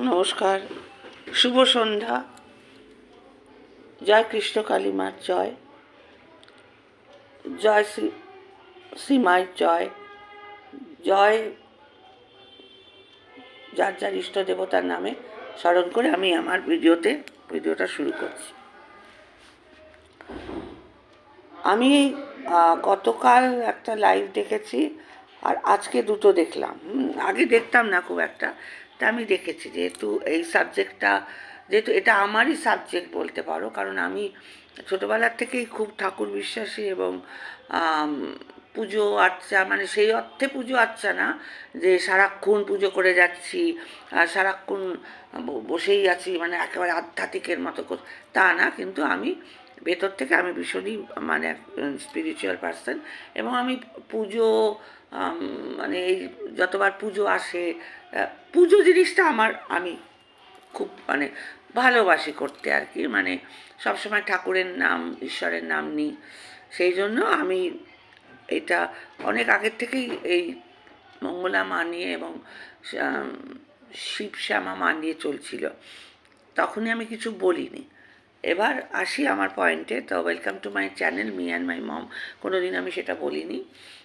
নমস্কার, শুভ সন্ধ্যা, জয় কৃষ্ণ কালীমার জয় জয় শ্রী, শ্রীমায়ের জয় জয় যার যার ইষ্ট দেবতার নামে স্মরণ করে আমি আমার ভিডিওতে, ভিডিওটা শুরু করছি। আমি গতকাল একটা লাইভ দেখেছি আর আজকে দুটো দেখলাম। আগে দেখতাম না খুব একটা। তা আমি দেখেছি, যেহেতু এই সাবজেক্টটা যেহেতু এটা আমারই সাবজেক্ট বলতে পারো, কারণ আমি ছোটোবেলার থেকেই খুব ঠাকুর বিশ্বাসী এবং পুজো আর্চা মানে সেই অর্থে পুজো আর্চা না, যে সারাক্ষণ পুজো করে যাচ্ছি সারাক্ষণ বসেই আছি মানে একেবারে আধ্যাত্মিকের মতো তা না, কিন্তু আমি ভেতর থেকে আমি ভীষণই মানে স্পিরিচুয়াল পার্সন এবং আমি পুজো মানে এই যতবার পুজো আসে পুজো জিনিসটা আমার আমি খুব মানে ভালোবাসি করতে আর কি। মানে সবসময় ঠাকুরের নাম ঈশ্বরের নাম নিই। সেই জন্য আমি এটা অনেক আগের থেকেই এই মঙ্গলা মা নিয়ে এবং আম, শিব শ্যামা মা নিয়ে চলছিল। তখনই আমি কিছু বলিনি। এবার আসি আমার পয়েন্টে তো welcome to my channel me and my mom কোনো দিন আমি সেটা বলিনি।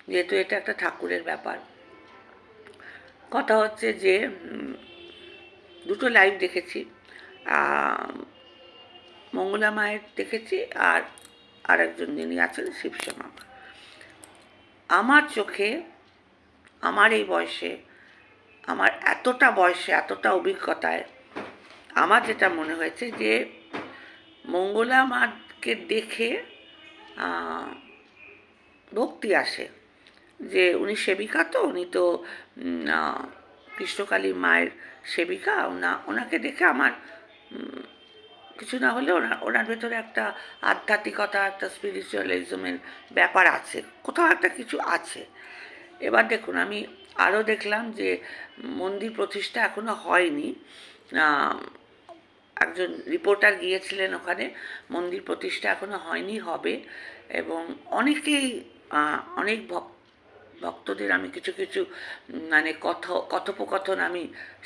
যেহেতু এটা একটা ঠাকুরের ব্যাপার। কথা হচ্ছে যে দুটো লাইভ দেখেছি। মঙ্গলা মায়ের দেখেছি আর আরেকজন যিনি আছেন শিবশ্যামা আমার চোখে, আমার এই বয়সে, আমার এতটা বয়সে, এতটা অভিজ্ঞতায় আমার যেটা মনে হয়েছে যে, মঙ্গলা মাকে দেখে ভক্তি আসে। যে উনি সেবিকা তো, উনি তো কৃষ্ণকালী মায়ের সেবিকা, ওনা, ওনাকে দেখে আমার কিছু না হলে ওনার ওনার ভেতরে একটা আধ্যাত্মিকতা, একটা স্পিরিচুয়ালিজমের ব্যাপার আছে, কোথাও একটা কিছু আছে। এবার দেখুন, আমি আরও দেখলাম যে মন্দির প্রতিষ্ঠা এখনও হয়নি। একজন রিপোর্টার গিয়েছিলেন ওখানে, মন্দির প্রতিষ্ঠা এখনও হয়নি, হবে, এবং অনেকেই অনেক ভক্ত ভক্তদের আমি কিছু কিছু মানে কথ, কথোপকথন আমি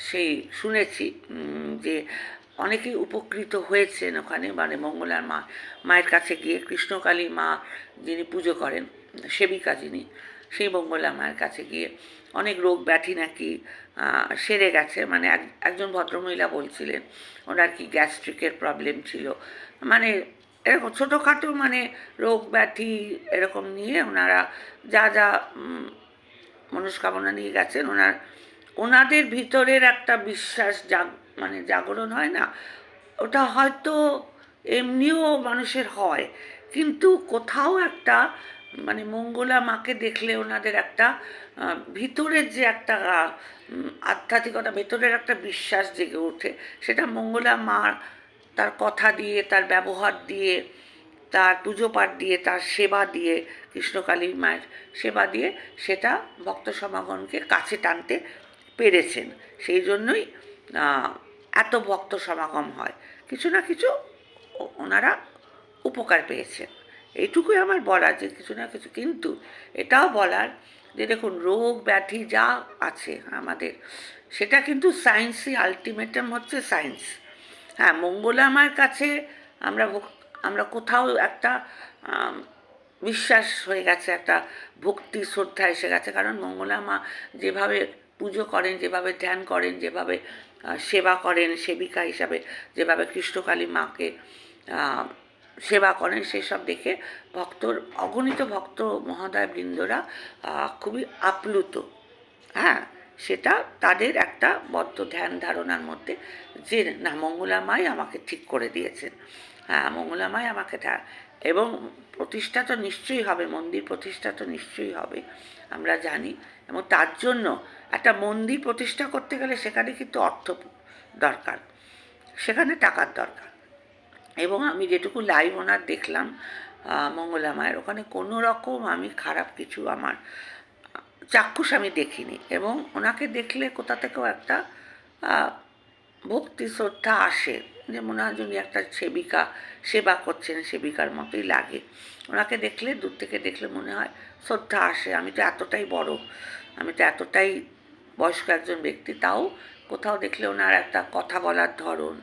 সেই শুনেছি যে অনেকেই উপকৃত হয়েছেন ওখানে মানে মঙ্গলার মা, মায়ের কাছে গিয়ে কৃষ্ণকালী মা যিনি পুজো করেন, সেবিকা যিনি, সেই মঙ্গলা মায়ের কাছে গিয়ে অনেক রোগ ব্যাধি নাকি সেরে গেছে মানে এক, একজন ভদ্রমহিলা বলছিলেন, ওনার কি গ্যাস্ট্রিকের প্রবলেম ছিল মানে এরকম ছোটোখাটো মানে রোগ ব্যাধি এরকম নিয়ে ওনারা যা যা মনস্কামনা নিয়ে গেছেন, ওনার, ওনাদের ভিতরের একটা বিশ্বাস জাগ মানে জাগরণ হয় না, ওটা হয়তো এমনিও মানুষের হয়, কিন্তু কোথাও একটা মানে মঙ্গলা মাকে দেখলে ওনাদের একটা ভিতরের যে একটা আধ্যাত্মিকতা, ভেতরের একটা বিশ্বাস জেগে ওঠে, সেটা মঙ্গলা মার তার কথা দিয়ে, তার ব্যবহার দিয়ে, তার পুজো পাঠ দিয়ে, তার সেবা দিয়ে কৃষ্ণকালী মায়ের সেবা দিয়ে সেটা ভক্ত সমাগমকে কাছে টানতে পেরেছেন। সেই জন্যই এত ভক্ত সমাগম হয়। কিছু না কিছু ওনারা উপকার পেয়েছেন। এইটুকুই আমার বলার যে কিছু না কিছু। কিন্তু এটাও বলার যে দেখুন, রোগ ব্যাধি যা আছে আমাদের, সেটা কিন্তু সায়েন্সই আলটিমেটাম হচ্ছে সায়েন্স হ্যাঁ মঙ্গলা মায়ের কাছে আমরা আমরা কোথাও একটা বিশ্বাস হয়ে গেছে, একটা ভক্তি শ্রদ্ধা এসে গেছে। কারণ মঙ্গলা মা যেভাবে পুজো করেন, যেভাবে ধ্যান করেন, যেভাবে সেবা করেন, সেবিকা হিসাবে, যেভাবে কৃষ্ণকালী মাকে সেবা করেন, সেসব দেখে ভক্তর, অগণিত ভক্ত মহোদয় বৃন্দরা খুবই আপ্লুত। হ্যাঁ সেটা তাদের একটা বদ্ধ ধ্যান ধারণার মধ্যে যে না মঙ্গলামাই আমাকে ঠিক করে দিয়েছেন। হ্যাঁ মঙ্গলামাই আমাকে এবং প্রতিষ্ঠা তো নিশ্চয়ই হবে মন্দির প্রতিষ্ঠা তো নিশ্চয়ই হবে আমরা জানি। এবং তার জন্য একটা মন্দির প্রতিষ্ঠা করতে গেলে সেখানে কিন্তু অর্থ দরকার সেখানে টাকার দরকার। এবং আমি যেটুকু লাইভ ওনার দেখলাম আহ, মঙ্গলা মায়ের ওখানে কোনো রকম আমি খারাপ কিছু আমার চাক্ষুষ আমি দেখিনি এবং ওনাকে দেখলে কোথা থেকেও একটা ভক্তি শ্রদ্ধা আসে যে মনে হয় উনি একটা সেবিকা, সেবা করছেন, সেবিকার মতোই লাগে। ওনাকে দেখলে, দূর থেকে দেখলে মনে হয় শ্রদ্ধা আসে। আমি তো এতটাই বড়, আমি তো এতটাই বয়স্ক একজন ব্যক্তি, তাও কোথাও দেখলে ওনার একটা কথা বলার ধরন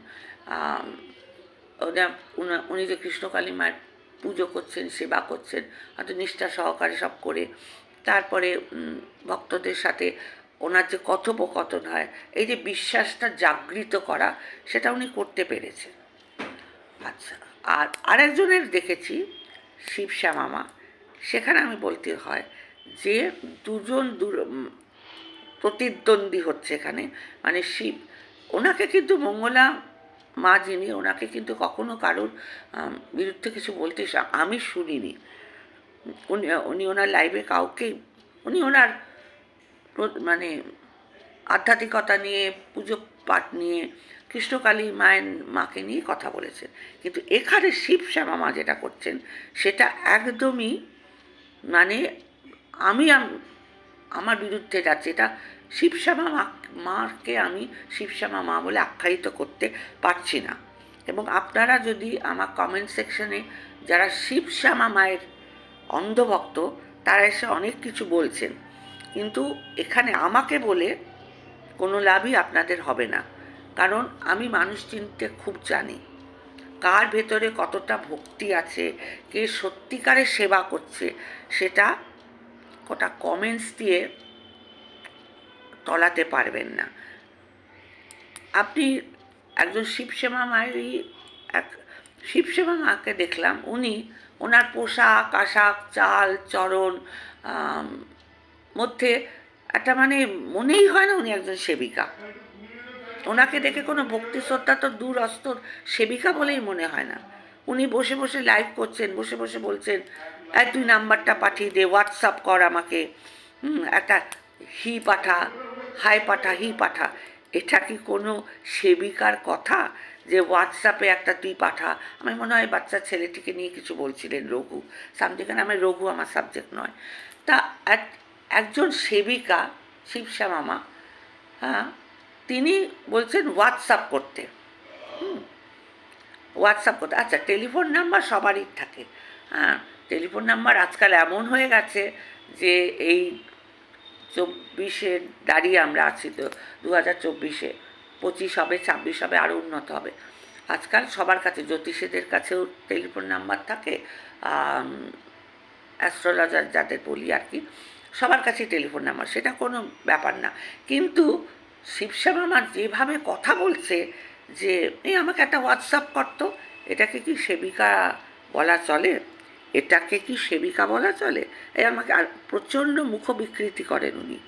উনি যে কৃষ্ণকালী মায়ের পুজো করছেন, সেবা করছেন, হয়তো নিষ্ঠা সহকারে সব করে তারপরে ভক্তদের সাথে ওনার যে কথোপকথন হয়, এই যে বিশ্বাসটা জাগৃত করা, সেটা উনি করতে পেরেছেন। আচ্ছা আর আরেকজনের দেখেছি শিবশ্যা মামা, সেখানে আমি বলতে হয় যে দুজন দু প্রতিদ্বন্দ্বী হচ্ছে এখানে। মানে শিব, ওনাকে কিন্তু মঙ্গলা মা যিনি, ওনাকে কিন্তু কখনো কারোর বিরুদ্ধে কিছু বলতে আমি শুনিনি। উনি উনি ওনার লাইভে কাউকে, উনি ওনার মানে আধ্যাত্মিকতা নিয়ে, পুজো পাঠ নিয়ে, কৃষ্ণকালী মায়ের, মাকে নিয়ে কথা বলেছেন। কিন্তু এখানে শিব শ্যামা মা যেটা করছেন, সেটা একদমই মানে আমি আমার বিরুদ্ধে যাচ্ছে। এটা শিবশ্যামা মা, মাকে আমি শিবশ্যামা মা বলে আখ্যায়িত করতে পারছি না। এবং আপনারা যদি আমার কমেন্ট সেকশনে যারা শিবশ্যামা মায়ের অন্ধভক্ত, তারা এসে অনেক কিছু বলছেন। কিন্তু এখানে আমাকে বলে কোনো লাভই আপনাদের হবে না। কারণ আমি মানুষ চিনতে খুব জানি। কার ভেতরে কতটা ভক্তি আছে, কে সত্যিকারের সেবা করছে, সেটা কটা কমেন্টস দিয়ে তলাতে পারবেন না। আপনি একজন শিবসেবা মায়েরই এক, শিবসেবা মাকে দেখলাম, উনি ওনার পোশাক, আশাক, চাল, চরণ মধ্যে একটা মানে মনেই হয় না উনি একজন সেবিকা। ওনাকে দেখে কোনো ভক্তি শ্রদ্ধা তো দূর অস্তর সেবিকা বলেই মনে হয় না। উনি বসে বসে লাইভ করছেন, বসে বসে বলছেন, এই তুই নাম্বারটা পাঠিয়ে দে হোয়াটসঅ্যাপ কর আমাকে। হুম, একটা হি পাঠা, হাই পাঠা, হি পাঠা। এটা কি কোনো সেবিকার কথা যে হোয়াটসঅ্যাপে একটা তুই পাঠা? আমি মনে হয় বাচ্চা ছেলেটিকে নিয়ে কিছু বলছিলেন রঘু। সামথিং নামে রঘু আমার সাবজেক্ট নয়। তা এক- একজন সেবিকা, শিবশ্যামা মামা হ্যাঁ তিনি বলছেন হোয়াটসঅ্যাপ করতে। হোয়াটসঅ্যাপ করতে। আচ্ছা টেলিফোন নাম্বার সবারই থাকে। হ্যাঁ টেলিফোন নাম্বার আজকাল এমন হয়ে গেছে যে এই চব্বিশে দাঁড়িয়ে আমরা আছি তো দু হাজার চব্বিশে। পঁচিশ হবে, ছাব্বিশ হবে আরও উন্নত হবে। আজকাল সবার কাছে, জ্যোতিষীদের কাছেও টেলিফোন নাম্বার থাকে অ্যাস্ট্রোলজার যাদের বলি আর কি, সবার কাছে টেলিফোন নাম্বার। সেটা কোনো ব্যাপার না। কিন্তু শিবশ্যামা আমার যেভাবে কথা বলছে যে, এই আমাকে একটা হোয়াটসঅ্যাপ করতো এটাকে কি সেবিকা বলা চলে? এটাকে কি সেবিকা বলা চলে? এই আমাকে আর প্রচণ্ড মুখ বিকৃতি করেন উনি।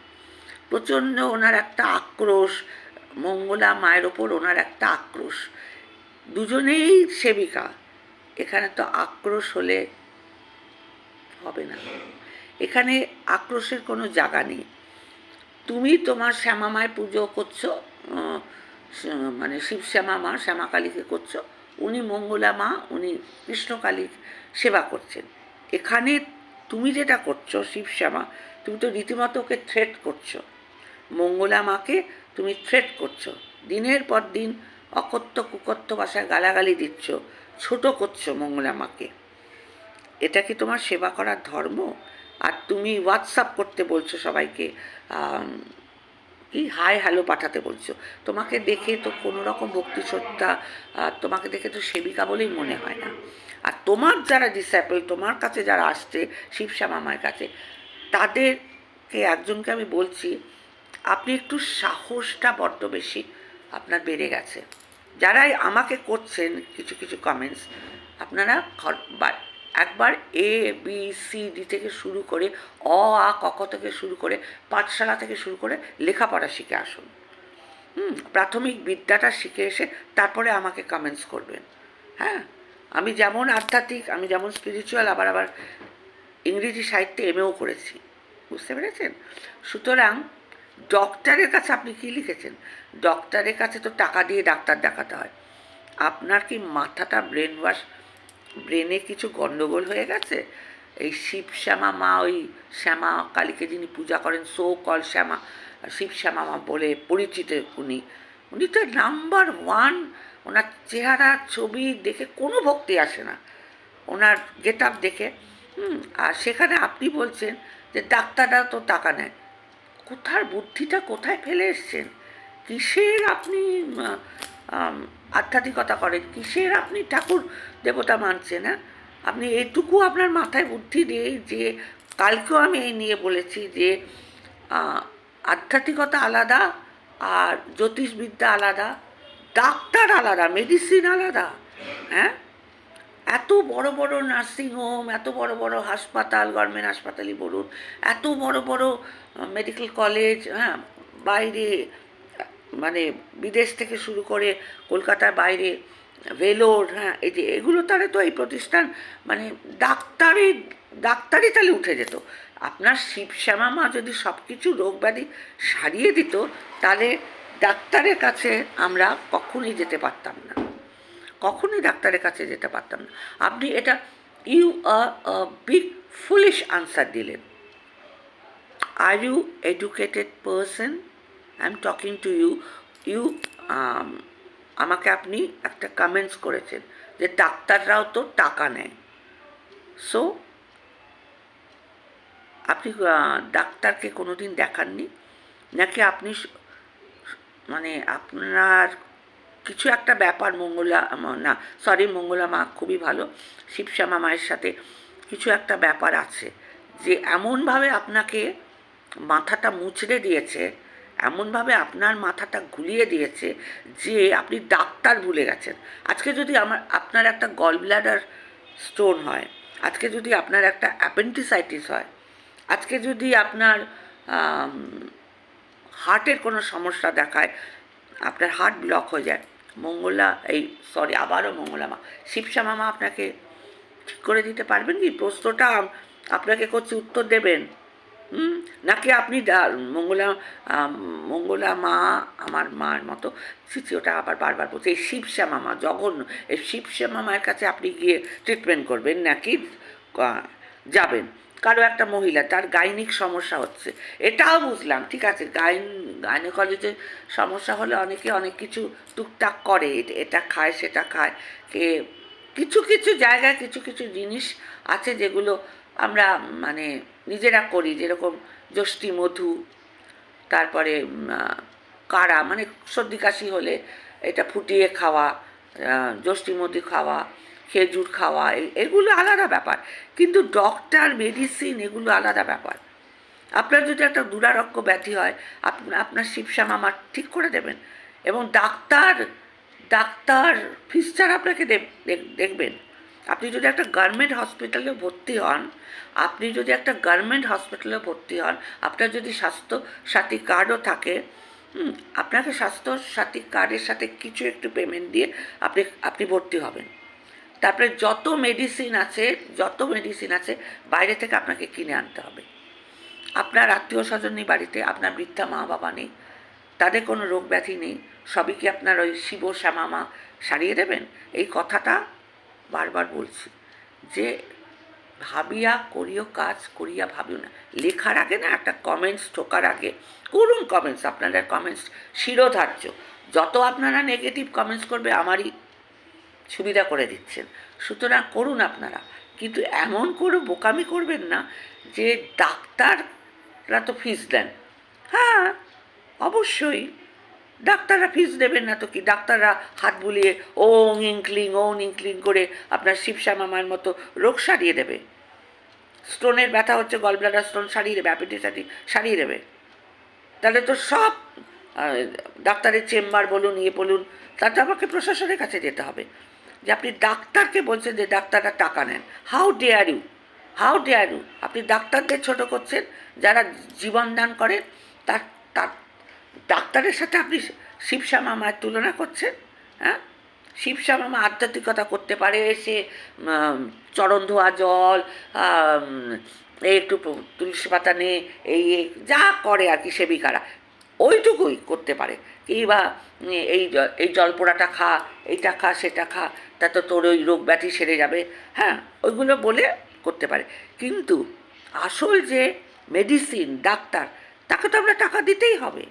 প্রচণ্ড ওনার একটা আক্রোশ, মঙ্গলা মায়ের ওপর ওনার একটা আক্রোশ। দুজনেই সেবিকা। এখানে তো আক্রোশ হলে হবে না। এখানে আক্রোশের কোনো জায়গা নেই। তুমি তোমার শ্যামা মায়ের পুজো করছ মানে শিব শ্যামা মা শ্যামা কালীকে করছ উনি মঙ্গলা মা উনি কৃষ্ণকালীর সেবা করছেন। এখানে তুমি যেটা করছ, শিব শ্যামা, তুমি তো রীতিমতো ওকে থ্রেট করছ। মঙ্গলা মাকে তুমি থ্রেট করছ। দিনের পর দিন অকথ্য, কুকথ্য ভাষায় গালাগালি দিচ্ছ, ছোট করছ মঙ্গলা মাকে এটা কি তোমার সেবা করার ধর্ম? আর তুমি হোয়াটসঅ্যাপ করতে বলছো সবাইকে কি হাই হ্যালো পাঠাতে বলছো? তোমাকে দেখে তো কোনো রকম ভক্তি শ্রদ্ধা তোমাকে দেখে তো সেবিকা বলেই মনে হয় না। আর তোমার যারা ডিসাইপল তোমার কাছে যারা আসছে শিবশ্যামা মায়ের কাছে, তাদেরকে একজনকে আমি বলছি, আপনি একটু সাহসটা বড্ড বেশি আপনার বেড়ে গেছে। যারাই আমাকে করছেন কিছু কিছু কমেন্টস আপনারা একবার এ বি সি ডি থেকে শুরু করে অ, আ, ক, খ থেকে শুরু করে পাঠশালা থেকে শুরু করে লেখাপড়া শিখে আসুন। হুম, প্রাথমিক বিদ্যাটা শিখে এসে তারপরে আমাকে কমেন্টস করবেন। হ্যাঁ আমি যেমন আধ্যাত্মিক, আমি যেমন স্পিরিচুয়াল আবার আবার ইংরেজি সাহিত্যে এমএও করেছি। বুঝতে পেরেছেন? সুতরাং ডক্টরের কাছে আপনি কি লিখেছেন? ডক্টরের কাছে তো টাকা দিয়ে ডাক্তার দেখাতে হয়। আপনার কি মাথাটা ব্রেন ওয়াশ ব্রেনে কিছু গন্ডগোল হয়ে গেছে? এই শিব শ্যামা মা, ওই শ্যামা কালীকে যিনি পূজা করেন সো কল শ্যামা, শিব শ্যামা মা বলে পরিচিত উনি। উনি তো নাম্বার ওয়ান ওনার চেহারা, ছবি দেখে কোনো ভক্তি আসে না। ওনার গেট আপ দেখে আর সেখানে আপনি বলছেন যে ডাক্তাররা তো টাকা নেয়। কোথার বুদ্ধিটা কোথায় ফেলে এসছেন? কিসের আপনি আধ্যাত্মিকতা করেন। কিসের আপনি ঠাকুর দেবতা মানছেন হ্যাঁ? আপনি এটুকু আপনার মাথায় বুদ্ধি দিয়ে যে, কালকেও আমি এই নিয়ে বলেছি যে আধ্যাত্মিকতা আলাদা আর জ্যোতিষবিদ্যা আলাদা, ডাক্তার আলাদা, মেডিসিন আলাদা হ্যাঁ? এত বড় বড় নার্সিংহোম এত বড় বড় হাসপাতাল, গভর্নমেন্ট হাসপাতালই বলুন, এত বড় বড় মেডিকেল কলেজ হ্যাঁ? বাইরে মানে বিদেশ থেকে শুরু করে কলকাতার বাইরে, ভেলোর হ্যাঁ এই যে এগুলো তাহলে তো এই প্রতিষ্ঠান মানে ডাক্তারি ডাক্তারি তাহলে উঠে যেত। আপনার শিব শ্যামা মা যদি সব কিছু রোগ ব্যাধি সারিয়ে দিত, তাহলে ডাক্তারের কাছে আমরা কখনই যেতে পারতাম না। কখনই ডাক্তারের কাছে যেতে পারতাম না। আপনি এটা ইউ বিগ ফুলিশ আনসার দিলেন। Are you educated person I am talking to you you আমাকে আপনি একটা কমেন্টস করেছেন যে ডাক্তাররাও তো টাকা নেয়। সো আপনি ডাক্তারকে কোনো দিন দেখাননি? নাকি আপনি মানে আপনার কিছু একটা ব্যাপার মঙ্গলা না সরি মঙ্গলা মা খুবই ভালো। শিবশ্যামা মায়ের সাথে কিছু একটা ব্যাপার আছে যে এমনভাবে আপনাকে মাথাটা মুচড়ে দিয়েছে এমনভাবে আপনার মাথাটা ঘুলিয়ে দিয়েছে যে আপনি ডাক্তার ভুলে গেছেন। আজকে যদি আমার, আপনার একটা গল ব্লাডার স্টোন হয়, আজকে যদি আপনার একটা অ্যাপেন্টিসাইটিস হয়, আজকে যদি আপনার হার্টের কোনো সমস্যা দেখায়, আপনার হার্ট ব্লক হয়ে যায়, মঙ্গলা, এই সরি, আবারও মঙ্গলা মা, শিবশ্যামা মামা আপনাকে ঠিক করে দিতে পারবেন কি? প্রশ্নটা আপনাকে করছি উত্তর দেবেন। নাকি আপনি মঙ্গলা মঙ্গলা মা, আমার মার মতো ওটা আবার বারবার বলছে, এই শিবশ্যামা মা জঘন্য, এই শিবশ্যামা মায়ের কাছে আপনি গিয়ে ট্রিটমেন্ট করবেন নাকি? যাবেন। কারও একটা মহিলা, তার গাইনিক সমস্যা হচ্ছে। এটাও বুঝলাম, ঠিক আছে, গাইন, গাইনোকলজিতে সমস্যা হলে অনেকে অনেক কিছু টুকটাক করে এটা খায়, সেটা খায়। কে, কিছু কিছু জায়গায় কিছু কিছু জিনিস আছে যেগুলো আমরা মানে নিজেরা করি, যেরকম যষ্টি মধু, তারপরে কাড়া মানে সর্দি, কাশি হলে এটা ফুটিয়ে খাওয়া যষ্টি মধু খাওয়া, খেজুর খাওয়া এগুলো আলাদা ব্যাপার। কিন্তু ডক্টর মেডিসিন এগুলো আলাদা ব্যাপার। আপনার যদি একটা দুরারোগ্য ব্যাধি হয়, আপ- আপনার শিবশ্যামা মা ঠিক করে দেবেন এবং ডাক্তার ডাক্তার, ফিস ছাড়া আপনাকে দেখবেন। আপনি যদি একটা গার্মেন্ট হসপিটালে ভর্তি হন, আপনি যদি একটা গার্মেন্ট হসপিটালে ভর্তি হন, আপনার যদি স্বাস্থ্য সাথী কার্ডও থাকে আপনাকে স্বাস্থ্য সাথী কার্ডের সাথে কিছু একটু পেমেন্ট দিয়ে আপনি আপনি ভর্তি হবেন। তারপরে যত মেডিসিন আছে, যত মেডিসিন আছে, বাইরে থেকে আপনাকে কিনে আনতে হবে। আপনার আত্মীয় স্বজন নেই বাড়িতে, আপনার বৃদ্ধা মা বাবা নেই, তাদের কোনো রোগ ব্যাধি নেই, সবই কি আপনার ওই শিব শ্যামা মা সারিয়ে দেবেন? এই কথাটা বারবার বলছি যে ভাবিয়া করিও কাজ, করিয়া ভাবিও না। লেখার আগে না একটা কমেন্টস ঠোকার আগে, করুন কমেন্টস আপনাদের কমেন্টস শিরোধার্য। যত আপনারা নেগেটিভ কমেন্টস করবে, আমারই সুবিধা করে দিচ্ছেন। সুতরাং করুন আপনারা। কিন্তু এমন করে বোকামি করবেন না যে ডাক্তাররা তো ফিস দেন। হ্যাঁ অবশ্যই। ডাক্তাররা ফিস দেবেন না তো কি? ডাক্তাররা হাত বুলিয়ে ওং, ইংক্লিং ওং, ইংক্লিং করে আপনার শিবশ্যামা মায়ের মতো রোগ সারিয়ে দেবে। স্টোনের ব্যথা হচ্ছে গলব্লাডার স্টোন সারিয়ে দেবে অ্যাপেটিসাইটিস সারিয়ে দেবে। তাহলে তো সব ডাক্তারের চেম্বার বলুন ইয়ে বলুন তাতে আমাকে প্রশাসনের কাছে যেতে হবে। যে আপনি ডাক্তারকে বলছেন যে ডাক্তাররা টাকা নেন। How dare you how dare you আপনি ডাক্তারদের ছোট করছেন, যারা জীবন দান করেন তার তার ডাক্তারের সাথে আপনি শিবশ্যামা মায়ের তুলনা করছেন? হ্যাঁ? শিবশ্যামা মা আধ্যাত্মিকতা করতে পারে, সে চরণ ধোয়া জল একটু তুলসী পাতা নিয়ে, এই যা করে আর কি সেবিকারা, ওইটুকুই করতে পারে। কিংবা এই এই জল পোড়াটা খা, এইটা খা, সেটা খা, তা তো তোর ওই রোগ ব্যাধি সেরে যাবে। হ্যাঁ ওইগুলো বলে করতে পারে। কিন্তু আসল যে মেডিসিন ডাক্তার, তাকে তো আমরা টাকা দিতেই হবে।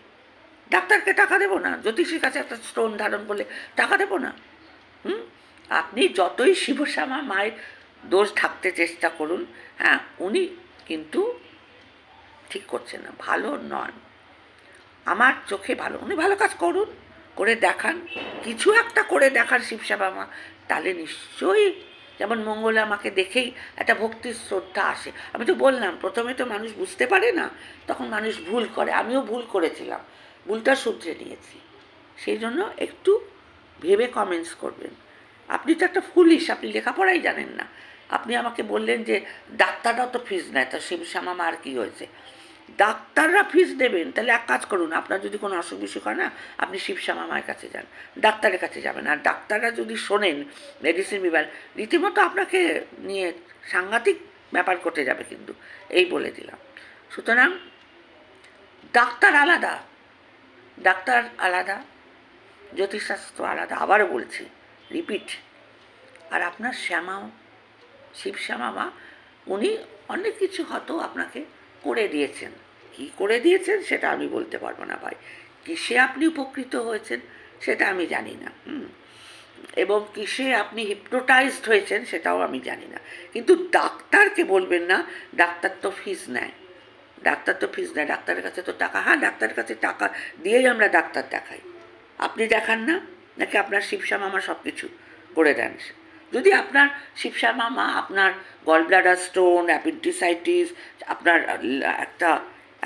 ডাক্তারকে টাকা দেবো না, জ্যোতিষীর কাছে একটা স্টোন ধারণ করলে টাকা দেবো না। হুম? আপনি যতই শিবশ্যামা মায়ের দোষ থাকতে চেষ্টা করুন হ্যাঁ উনি কিন্তু ঠিক করছেন না, ভালো নন। আমার চোখে ভালো, উনি ভালো কাজ করুন, করে দেখান, কিছু একটা করে দেখান শিবসাবা মা, তাহলে নিশ্চয়ই যেমন মঙ্গলা আমাকে দেখেই একটা ভক্তির শ্রদ্ধা আসে। আমি তো বললাম, প্রথমে তো মানুষ বুঝতে পারে না, তখন মানুষ ভুল করে, আমিও ভুল করেছিলাম। ভুলটা শুধরে নিয়েছি। সেই জন্য একটু ভেবে কমেন্টস করবেন। আপনি তো একটা ফুলিশ আপনি লেখাপড়াই জানেন না। আপনি আমাকে বললেন যে ডাক্তাররাও তো ফিজ নেয়, তা তো শিবশ্যামা মার কী হয়েছে? ডাক্তাররা ফিজ দেবেন, তাহলে এক কাজ করুন, আপনার যদি কোনো অসুখ বিসুখ হয় না, আপনি শিবশ্যামা মায়ের কাছে যান, ডাক্তারের কাছে যাবেন। আর ডাক্তাররা যদি শোনেন মেডিসিন বিভাগ, রীতিমতো আপনাকে নিয়ে সাংঘাতিক ব্যাপার করতে যাবে কিন্তু, এই বলে দিলাম। সুতরাং, ডাক্তার আলাদা। ডাক্তার আলাদা, জ্যোতিষশাস্ত্র আলাদা, আবারও বলছি রিপিট আর আপনার শ্যামা, শিব শ্যামা মা, উনি অনেক কিছু হয়তো আপনাকে করে দিয়েছেন। কি করে দিয়েছেন সেটা আমি বলতে পারব না ভাই। কিসে আপনি উপকৃত হয়েছেন সেটা আমি জানি না এবং কিসে আপনি হিপনোটাইজড হয়েছেন সেটাও আমি জানি না। কিন্তু ডাক্তারকে বলবেন না, ডাক্তার তো ফিস নেয়। ডাক্তার তো ফিস নেয়, ডাক্তারের কাছে তো টাকা। হ্যাঁ ডাক্তারের কাছে টাকা দিয়েই আমরা ডাক্তার দেখাই। আপনি দেখান না? নাকি আপনার শিবসা মামা সব কিছু করে দেন? যদি আপনার শিবসা মামা আপনার গল ব্লাডার স্টোন অ্যাপেন্ডিসাইটিস আপনার একটা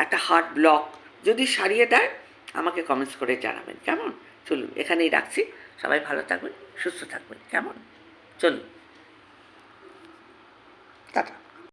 একটা হার্ট ব্লক যদি সারিয়ে দেয়, আমাকে কমেন্টস করে জানাবেন। কেমন? চলুন, এখানেই রাখছি। সবাই ভালো থাকবেন, সুস্থ থাকবেন। কেমন? চলুন। টাটা।